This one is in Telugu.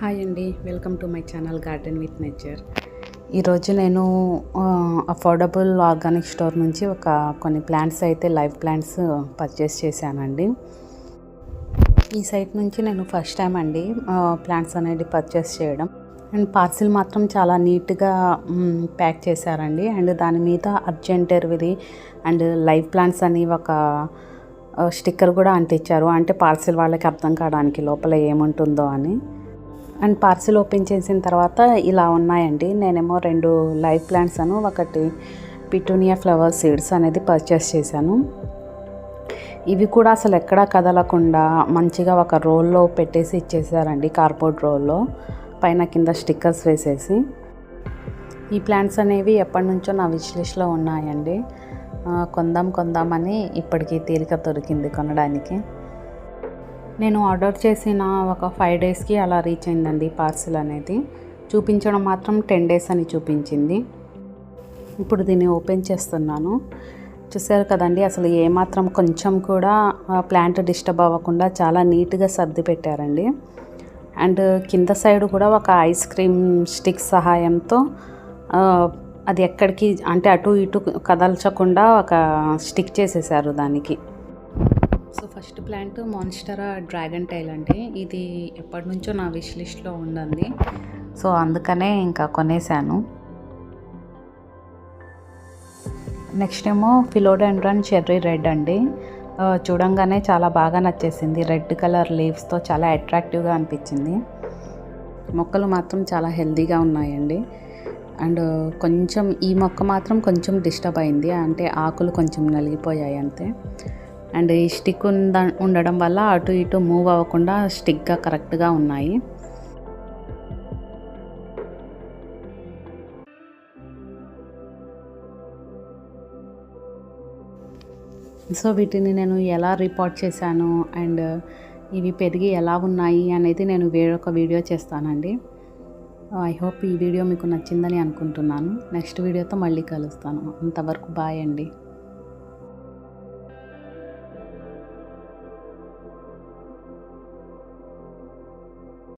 హాయ్ అండి. Welcome to my channel garden with nature. ఈరోజు నేను అఫోర్డబుల్ ఆర్గానిక్ స్టోర్ నుంచి ఒక కొన్ని ప్లాంట్స్ అయితే లైవ్ ప్లాంట్స్ పర్చేస్ చేశానండి. ఈ సైట్ నుంచి నేను ఫస్ట్ టైం అండి ప్లాంట్స్ అనేది పర్చేస్ చేయడం. అండ్ పార్సిల్ మాత్రం చాలా నీట్గా ప్యాక్ చేశారండి. అండ్ దాని మీద అర్జెంట్ ఎరువిది అండ్ లైవ్ ప్లాంట్స్ అని ఒక స్టిక్కర్ కూడా అంటించారు అంటే పార్సిల్ వాళ్ళకి అర్థం కావడానికి లోపల ఏముంటుందో అని. అండ్ పార్సిల్ ఓపెన్ చేసిన తర్వాత ఇలా ఉన్నాయండి. నేనేమో రెండు లైవ్ ప్లాంట్స్ అను ఒకటి పిటూనియా ఫ్లవర్ సీడ్స్ అనేది పర్చేస్ చేశాను. ఇవి కూడా అసలు ఎక్కడా కదలకుండా మంచిగా ఒక రోల్లో పెట్టేసి ఇచ్చేసారండి కార్బోర్డ్ రోల్లో పైన కింద స్టిక్కర్స్ వేసేసి. ఈ ప్లాంట్స్ అనేవి ఎప్పటి నుంచో నా విశ్లేషలో ఉన్నాయండి. కొందాం కొందామని ఇప్పటికీ తీరిక దొరికింది కొనడానికి. నేను ఆర్డర్ చేసిన ఒక ఫైవ్ డేస్కి అలా రీచ్ అయిందండి పార్సిల్ అనేది. చూపించడం మాత్రం టెన్ డేస్ అని చూపించింది. ఇప్పుడు దీన్ని ఓపెన్ చేస్తున్నాను. చూసారు కదండి అసలు ఏమాత్రం కొంచెం కూడా ప్లాంట్ డిస్టర్బ్ అవ్వకుండా చాలా నీట్గా సర్ది పెట్టారండి. అండ్ కింద సైడ్ కూడా ఒక ఐస్ క్రీమ్ స్టిక్ సహాయంతో అది ఎక్కడికి అంటే అటు ఇటు కదల్చకుండా ఒక స్టిక్ చేసేసారు దానికి. So first plant monstera dragon tail అండి. ఇది ఎప్పటి నుంచో నా విష్ లిస్ట్లో ఉండండి సో అందుకనే ఇంకా కొనేసాను. నెక్స్ట్ ఏమో ఫిలోడెండ్రన్ చెర్రీ రెడ్ అండి. చూడంగానే చాలా బాగా నచ్చేసింది. రెడ్ కలర్ లీవ్స్తో చాలా అట్రాక్టివ్గా అనిపించింది. మొక్కలు మాత్రం చాలా హెల్తీగా ఉన్నాయండి. అండ్ కొంచెం ఈ మొక్క మాత్రం కొంచెం డిస్టర్బ్ అయింది. అంటే ఆకులు కొంచెం నలిగిపోయాయి అంతే. అండ్ ఈ స్టిక్ ఉంద ఉండడం వల్ల అటు ఇటు మూవ్ అవ్వకుండా స్టిక్గా కరెక్ట్గా ఉన్నాయి. సో వీటిని నేను ఎలా రిపోర్ట్ చేశాను అండ్ ఇవి పెరిగి ఎలా ఉన్నాయి అనేది నేను వేరొక వీడియో చేస్తానండి. ఐ హోప్ ఈ వీడియో మీకు నచ్చిందని అనుకుంటున్నాను. నెక్స్ట్ వీడియోతో మళ్ళీ కలుస్తాను. అంతవరకు బాయ్ అండి.